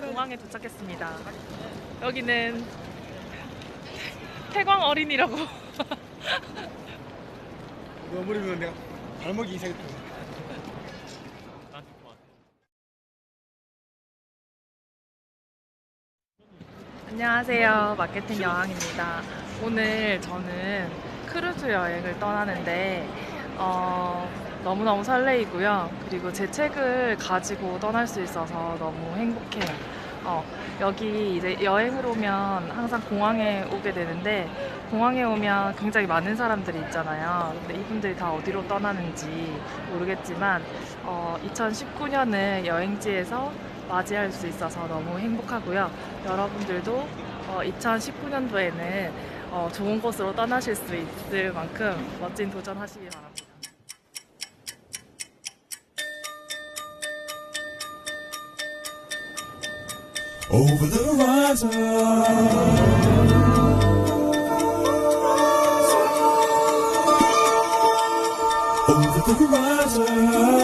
공항에 도착했습니다. 여기는 태광 어린이라고. 너 버리면 내가 발목이 이상했다. 안녕하세요. 마케팅 여왕입니다. 오늘 저는 크루즈 여행을 떠나는데, 어, 너무너무 설레이고요. 그리고 제 책을 가지고 떠날 수 있어서 너무 행복해요. 어, 여기 이제 여행을 오면 항상 공항에 오게 되는데, 공항에 오면 굉장히 많은 사람들이 있잖아요. 근데 이분들이 다 어디로 떠나는지 모르겠지만, 어, 2019년을 여행지에서 맞이할 수 있어서 너무 행복하고요. 여러분들도 어, 2019년도에는 어, 좋은 곳으로 떠나실 수 있을 만큼 멋진 도전하시기 바랍니다. over the horizon. Over the horizon.